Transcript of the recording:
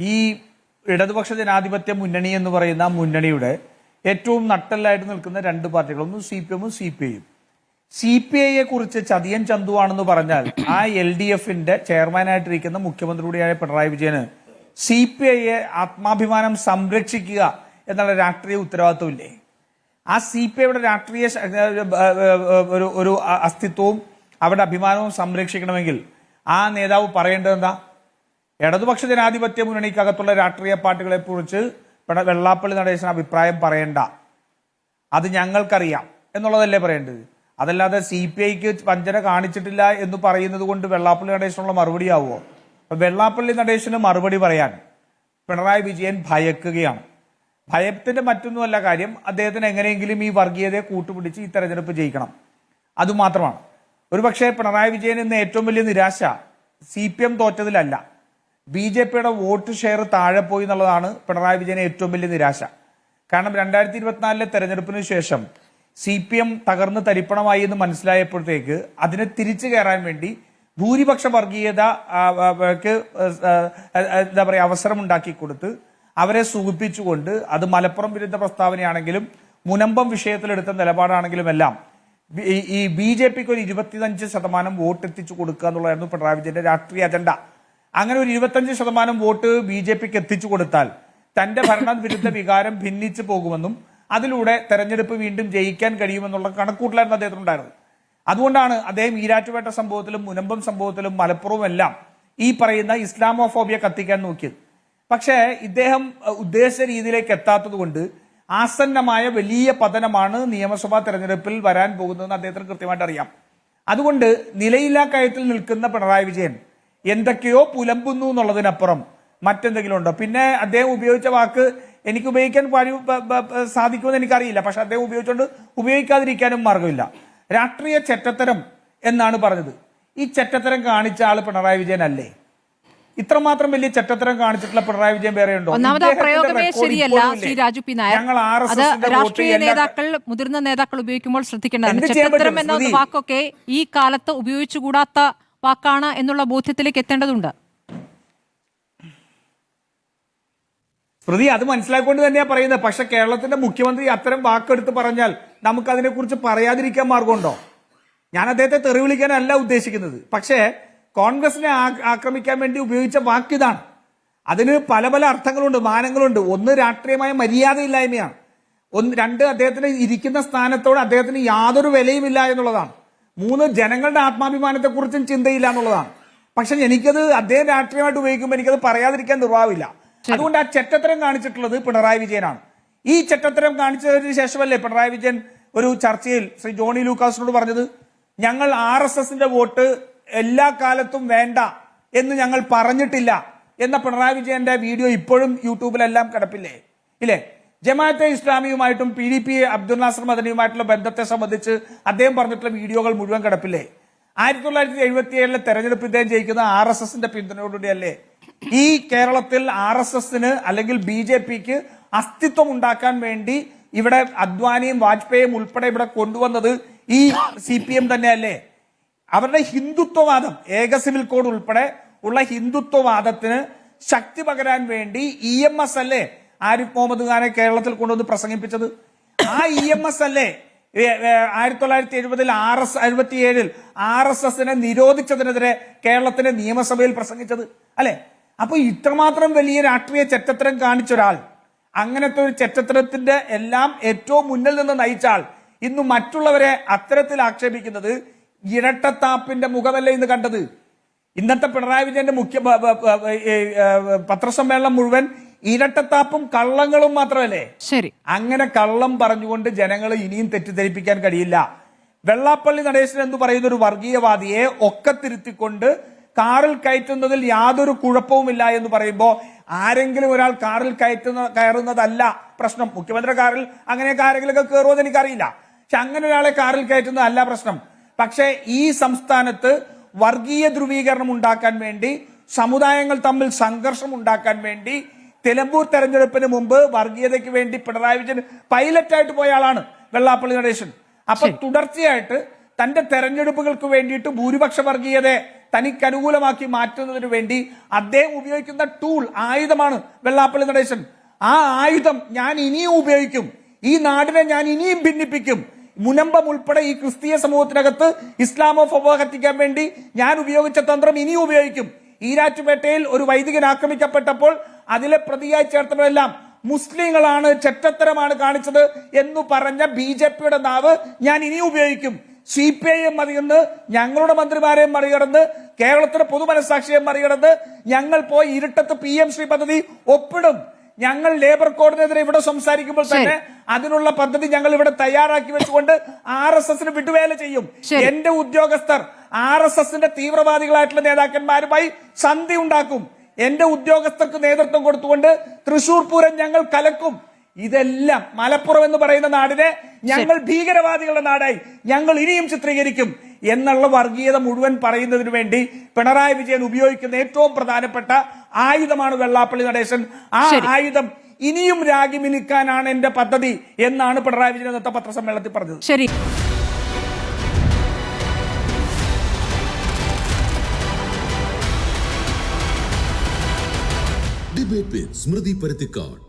ഈ ഇടതുപക്ഷ ജനാധിപത്യ മുന്നണി എന്ന് പറയുന്ന മുന്നണിയുടെ ഏറ്റവും നട്ടല്ലായിട്ട് നിൽക്കുന്ന രണ്ട് പാർട്ടികൾ ഒന്ന് സി പി എമ്മും സി പി ഐയും സി പി ഐയെ കുറിച്ച് ചതിയൻ ചന്തുവാണെന്ന് പറഞ്ഞാൽ ആ എൽ ഡി എഫിന്റെ ചെയർമാനായിട്ടിരിക്കുന്ന മുഖ്യമന്ത്രി കൂടിയായ പിണറായി വിജയന് സി പി ഐയെ ആത്മാഭിമാനം സംരക്ഷിക്കുക എന്നുള്ള രാഷ്ട്രീയ ഉത്തരവാദിത്വമില്ലേ? ആ സി പി ഐയുടെ രാഷ്ട്രീയ ഒരു ഒരു അസ്തിത്വവും അവരുടെ അഭിമാനവും സംരക്ഷിക്കണമെങ്കിൽ ആ നേതാവ് പറയേണ്ടത് എന്താ? ഇടതുപക്ഷ ജനാധിപത്യ മുന്നണിക്കകത്തുള്ള രാഷ്ട്രീയ പാർട്ടികളെ കുറിച്ച് വെള്ളാപ്പള്ളി നടേശൻ അഭിപ്രായം പറയണ്ട. അത് ഞങ്ങൾക്കറിയാം എന്നുള്ളതല്ലേ പറയേണ്ടത്? അതല്ലാതെ സി പി ഐക്ക് വഞ്ചന കാണിച്ചിട്ടില്ല എന്ന് പറയുന്നത് കൊണ്ട് വെള്ളാപ്പള്ളി നടേശനുള്ള മറുപടി ആവുമോ? വെള്ളാപ്പള്ളി നടേശന് മറുപടി പറയാൻ പിണറായി വിജയൻ ഭയക്കുകയാണ്. ഭയത്തിന്റെ മറ്റൊന്നുമല്ല കാര്യം അദ്ദേഹത്തിന് എങ്ങനെയെങ്കിലും ഈ വർഗീയതയെ കൂട്ടുപിടിച്ച് ഈ തെരഞ്ഞെടുപ്പ് ജയിക്കണം. അതുമാത്രമാണ് ഒരുപക്ഷെ പിണറായി വിജയൻ ഇന്ന് ഏറ്റവും വലിയ നിരാശ സി പി എം തോറ്റതിലല്ല. ബി ജെ പിയുടെ വോട്ട് ഷെയർ താഴെ പോയി എന്നുള്ളതാണ് പിണറായി വിജയന് ഏറ്റവും വലിയ നിരാശ. കാരണം രണ്ടായിരത്തി ഇരുപത്തിനാലിലെ തെരഞ്ഞെടുപ്പിന് ശേഷം സി പി എം തകർന്ന് തരിപ്പണമായി എന്ന് മനസ്സിലായപ്പോഴത്തേക്ക് അതിനെ തിരിച്ചു കയറാൻ വേണ്ടി ഭൂരിപക്ഷ വർഗീയത ആ, ആ, ക്ക്, ആ, ആ, എന്താ പറയുക അവസരം ഉണ്ടാക്കി കൊടുത്ത് അവരെ സൂചിപ്പിച്ചുകൊണ്ട് അത് മലപ്പുറം വിരുദ്ധ പ്രസ്താവനയാണെങ്കിലും മുനമ്പം വിഷയത്തിലെടുത്ത നിലപാടാണെങ്കിലും എല്ലാം ഈ ബി ജെ പിക്ക് ഒരു ഇരുപത്തിയഞ്ച് ശതമാനം വോട്ട് എത്തിച്ചു കൊടുക്കുക എന്നുള്ളതായിരുന്നു പിണറായി വിജയന്റെ രാഷ്ട്രീയ അജണ്ട. അങ്ങനെ ഒരു ഇരുപത്തഞ്ച് ശതമാനം വോട്ട് ബി ജെ പിക്ക് എത്തിച്ചു കൊടുത്താൽ തന്റെ ഭരണവിരുദ്ധ വികാരം ഭിന്നിച്ചു പോകുമെന്നും അതിലൂടെ തെരഞ്ഞെടുപ്പ് വീണ്ടും ജയിക്കാൻ കഴിയുമെന്നുള്ള കണക്കൂട്ടലായിരുന്നു അദ്ദേഹത്തിനുണ്ടായിരുന്നത് അതുകൊണ്ടാണ് അദ്ദേഹം ഈരാറ്റുപേട്ട സംഭവത്തിലും മുനമ്പം സംഭവത്തിലും മലപ്പുറവും എല്ലാം ഈ പറയുന്ന ഇസ്ലാമോഫോബിയ കത്തിക്കാൻ നോക്കിയത്. പക്ഷേ ഇദ്ദേഹം ഉദ്ദേശിച്ച രീതിയിലേക്ക് എത്താത്തത് കൊണ്ട് ആസന്നമായ വലിയ പതനമാണ് നിയമസഭാ തെരഞ്ഞെടുപ്പിൽ വരാൻ പോകുന്നതെന്ന് അദ്ദേഹത്തിന് കൃത്യമായിട്ട് അറിയാം. അതുകൊണ്ട് നിലയില്ലാ കയത്തിൽ നിൽക്കുന്ന പിണറായി വിജയൻ എന്തൊക്കെയോ പുലമ്പുന്നു എന്നുള്ളതിനപ്പുറം മറ്റെന്തെങ്കിലും ഉണ്ടോ പിന്നെ അദ്ദേഹം ഉപയോഗിച്ച വാക്ക് എനിക്ക് ഉപയോഗിക്കാൻ കഴിവ് സാധിക്കുമെന്ന് എനിക്കറിയില്ല. പക്ഷെ അദ്ദേഹം ഉപയോഗിച്ചുകൊണ്ട് ഉപയോഗിക്കാതിരിക്കാനും മാർഗമില്ല രാഷ്ട്രീയ ചെറ്റത്തരം എന്നാണ് പറഞ്ഞത്. ഈ ചെറ്റത്തരം കാണിച്ച ആൾ പിണറായി വിജയൻ അല്ലേ ഇത്രമാത്രം വലിയ ചെറ്റത്തരം കാണിച്ചിട്ടുള്ള പിണറായി വിജയൻ വേറെ ഉണ്ടോ? ഒന്നാമത് പ്രയോഗമേ ശരിയല്ല? ശ്രീ രാജു പി നായർ. ഞങ്ങൾ ആർ എസ് രാഷ്ട്രീയ നേതാക്കൾ മുതിർന്ന നേതാക്കൾ ഉപയോഗിക്കുമ്പോൾ ശ്രദ്ധിക്കേണ്ടതാണ്. ചട്ടത്തരം എന്ന വാക്കൊക്കെ ഈ കാലത്ത് ഉപയോഗിച്ചുകൂടാത്ത വാക്കാണ് എന്നുള്ള ബോധ്യത്തിലേക്ക് എത്തേണ്ടതുണ്ട്. സ്മൃതി അത് മനസ്സിലാക്കൊണ്ട് തന്നെയാ പറയുന്നത് പക്ഷെ കേരളത്തിന്റെ മുഖ്യമന്ത്രി അത്തരം വാക്കെടുത്ത് പറഞ്ഞാൽ നമുക്ക് അതിനെക്കുറിച്ച് പറയാതിരിക്കാൻ മാർഗമുണ്ടോ? ഞാൻ അദ്ദേഹത്തെ തെറി വിളിക്കാനല്ല ഉദ്ദേശിക്കുന്നത്. പക്ഷേ കോൺഗ്രസിനെ ആക്രമിക്കാൻ വേണ്ടി ഉപയോഗിച്ച വാക്കിതാണ് അതിന് പല പല അർത്ഥങ്ങളുണ്ട് മാനങ്ങളുണ്ട്. ഒന്ന് രാഷ്ട്രീയമായ മര്യാദയില്ലായ്മയാണ്. ഒന്ന് രണ്ട് അദ്ദേഹത്തിന് ഇരിക്കുന്ന സ്ഥാനത്തോട് അദ്ദേഹത്തിന് യാതൊരു വിലയുമില്ല എന്നുള്ളതാണ്. മൂന്ന് ജനങ്ങളുടെ ആത്മാഭിമാനത്തെക്കുറിച്ചും ചിന്തയില്ല എന്നുള്ളതാണ്. പക്ഷെ എനിക്കത് അദ്ദേഹം രാഷ്ട്രീയമായിട്ട് ഉപയോഗിക്കുമ്പോൾ എനിക്കത് പറയാതിരിക്കാൻ നിർവാഹമില്ല. അതുകൊണ്ട് ആ ചെറ്റത്തരം കാണിച്ചിട്ടുള്ളത് പിണറായി വിജയനാണ്. ഈ ചെറ്റത്തരം കാണിച്ചതിന് ശേഷമല്ലേ പിണറായി വിജയൻ ഒരു ചർച്ചയിൽ ശ്രീ ജോണി ലൂക്കാസിനോട് പറഞ്ഞത്? ഞങ്ങൾ ആർ എസ് എസിന്റെ വോട്ട് എല്ലാ കാലത്തും വേണ്ട എന്ന് ഞങ്ങൾ പറഞ്ഞിട്ടില്ല എന്ന പിണറായി വിജയന്റെ വീഡിയോ ഇപ്പോഴും യൂട്യൂബിലെല്ലാം കിടപ്പില്ലേ? ഇല്ലേ? Jamaat-e ഇസ്ലാമിയുമായിട്ടും P D P Abdul Nasser മദനിയുമായിട്ടുള്ള ബന്ധത്തെ സംബന്ധിച്ച് അദ്ദേഹം പറഞ്ഞിട്ടുള്ള വീഡിയോകൾ മുഴുവൻ കിടപ്പില്ലേ? ആയിരത്തി തൊള്ളായിരത്തി എഴുപത്തി ഏഴിലെ തെരഞ്ഞെടുപ്പ് ഇദ്ദേഹം ജയിക്കുന്ന ആർ എസ് എസിന്റെ പിന്തുണയോടുകൂടിയല്ലേ? ഈ കേരളത്തിൽ ആർ എസ് എസിന് അല്ലെങ്കിൽ ബി ജെ പിക്ക് അസ്തിത്വം ഉണ്ടാക്കാൻ വേണ്ടി ഇവിടെ അദ്വാനിയും വാജ്പേയും ഉൾപ്പെടെ ഇവിടെ കൊണ്ടുവന്നത് ഈ സി പി എം തന്നെയല്ലേ? അവരുടെ ഹിന്ദുത്വവാദം ഏക സിവിൽ കോഡ് ഉൾപ്പെടെ ഉള്ള ഹിന്ദുത്വവാദത്തിന് ശക്തി പകരാൻ വേണ്ടി ഇ എം എസ് അല്ലേ? ആരിഫ് മുഹമ്മദ് ഖാനെ കേരളത്തിൽ കൊണ്ടുവന്ന് പ്രസംഗിപ്പിച്ചത്? ആ ഇ എം എസ് അല്ലേ? ആയിരത്തി തൊള്ളായിരത്തി എഴുപതിൽ ആർ എസ് എഴുപത്തി ഏഴിൽ ആർ എസ് എസിനെ നിരോധിച്ചതിനെതിരെ കേരളത്തിന്റെ നിയമസഭയിൽ പ്രസംഗിച്ചത്. അല്ലെ? അപ്പൊ ഇത്രമാത്രം വലിയ രാഷ്ട്രീയ ചെറ്റത്തരം കാണിച്ച ഒരാൾ അങ്ങനത്തെ ഒരു ചെറ്റത്തരത്തിന്റെ എല്ലാം ഏറ്റവും മുന്നിൽ നിന്ന് നയിച്ചാൽ ഇന്ന് മറ്റുള്ളവരെ അത്തരത്തിൽ ആക്ഷേപിക്കുന്നത് ഇരട്ടത്താപ്പിന്റെ മുഖമല്ലേ ഇന്ന് കണ്ടത്? ഇന്നത്തെ പിണറായി വിജയന്റെ മുഖ്യ പത്രസമ്മേളനം മുഴുവൻ ഇരട്ടത്താപ്പും കള്ളങ്ങളും മാത്രമല്ലേ? ശരി. അങ്ങനെ കള്ളം പറഞ്ഞുകൊണ്ട് ജനങ്ങളെ ഇനിയും തെറ്റിദ്ധരിപ്പിക്കാൻ കഴിയില്ല. വെള്ളാപ്പള്ളി നടേശൻ എന്ന് പറയുന്ന ഒരു വർഗീയവാദിയെ ഒക്കെ തിരുത്തിക്കൊണ്ട് കാറിൽ കയറ്റുന്നതിൽ യാതൊരു കുഴപ്പവുമില്ല എന്ന് പറയുമ്പോൾ ആരെങ്കിലും ഒരാൾ കാറിൽ കയറ്റുന്ന കയറുന്നതല്ല പ്രശ്നം. മുഖ്യമന്ത്രി കാറിൽ അങ്ങനെയൊക്കെ ആരെങ്കിലുമൊക്കെ കയറുമെന്ന് എനിക്കറിയില്ല. പക്ഷെ അങ്ങനെ ഒരാളെ കാറിൽ കയറ്റുന്നതല്ല പ്രശ്നം. പക്ഷേ ഈ സംസ്ഥാനത്ത് വർഗീയ ധ്രുവീകരണം ഉണ്ടാക്കാൻ വേണ്ടി സമുദായങ്ങൾ തമ്മിൽ സംഘർഷം ഉണ്ടാക്കാൻ വേണ്ടി നിലമ്പൂർ തെരഞ്ഞെടുപ്പിന് മുമ്പ് വർഗീയതയ്ക്ക് വേണ്ടി പിണറായി വിജയൻ പൈലറ്റായിട്ട് പോയ ആളാണ് വെള്ളാപ്പള്ളി നടേശൻ. അപ്പൊ തുടർച്ചയായിട്ട് തന്റെ തെരഞ്ഞെടുപ്പുകൾക്ക് വേണ്ടിയിട്ട് ഭൂരിപക്ഷ വർഗീയതയെ തനിക്ക് അനുകൂലമാക്കി മാറ്റുന്നതിന് വേണ്ടി അദ്ദേഹം ഉപയോഗിക്കുന്ന ടൂൾ ആയുധമാണ് വെള്ളാപ്പള്ളി നടേശൻ. ആ ആയുധം ഞാൻ ഇനിയും ഉപയോഗിക്കും. ഈ നാടിനെ ഞാൻ ഇനിയും ഭിന്നിപ്പിക്കും. മുനമ്പം ഉൾപ്പെടെ ഈ ക്രിസ്തീയ സമൂഹത്തിനകത്ത് ഇസ്ലാമോ ഫോബോ കത്തിക്കാൻ വേണ്ടി ഞാൻ ഉപയോഗിച്ച തന്ത്രം ഇനിയും ഉപയോഗിക്കും. ഈരാറ്റുപേട്ടയിൽ ഒരു വൈദികൻ ആക്രമിക്കപ്പെട്ടപ്പോൾ അതിലെ പ്രതിയായി ചേർത്തവരെല്ലാം മുസ്ലിങ്ങളാണ് ചെറ്റത്തരമാണ് കാണിച്ചത് എന്ന് പറഞ്ഞ ബി ജെ പിയുടെ നാവ് ഞാൻ ഇനി ഉപയോഗിക്കും. സി പി ഐ എം മറികടന്ന് ഞങ്ങളുടെ മന്ത്രിമാരെയും മറികടന്ന് കേരളത്തിന്റെ പൊതുമനസാക്ഷിയെ മറികടന്ന് ഞങ്ങൾ പോയി ഇരുട്ടത്ത് പി എം ശ്രീ പദ്ധതി ഒപ്പിടും. ഞങ്ങൾ ലേബർ കോഡിനെതിരെ ഇവിടെ സംസാരിക്കുമ്പോൾ തന്നെ അതിനുള്ള പദ്ധതി ഞങ്ങൾ ഇവിടെ തയ്യാറാക്കി വെച്ചുകൊണ്ട് ആർ എസ് എസിന് വിട്ടുവേല ചെയ്യും. എന്റെ ഉദ്യോഗസ്ഥർ ആർ എസ് എസിന്റെ തീവ്രവാദികളായിട്ടുള്ള നേതാക്കന്മാരുമായി സന്ധി ഉണ്ടാക്കും. എന്റെ ഉദ്യോഗസ്ഥർക്ക് നേതൃത്വം കൊടുത്തുകൊണ്ട് തൃശൂർ പൂരം ഞങ്ങൾ കലക്കും. ഇതെല്ലാം മലപ്പുറം എന്ന് പറയുന്ന നാടിനെ ഞങ്ങൾ ഭീകരവാദികളുടെ നാടായി. ഞങ്ങൾ ഇനിയും ചിത്രീകരിക്കും എന്നുള്ള വർഗീയത മുഴുവൻ പറയുന്നതിന് വേണ്ടി പിണറായി വിജയൻ ഉപയോഗിക്കുന്ന ഏറ്റവും പ്രധാനപ്പെട്ട ആയുധമാണ് വെള്ളാപ്പള്ളി നടേശൻ. ആ ആയുധം ഇനിയും രാഗി മിനുക്കാനാണ് എന്റെ പദ്ധതി എന്നാണ് പിണറായി വിജയൻ ഇന്നത്തെ പത്രസമ്മേളനത്തിൽ പറഞ്ഞത്. ശരി. வித் ஸ்மிருதி பருத்திக்காட்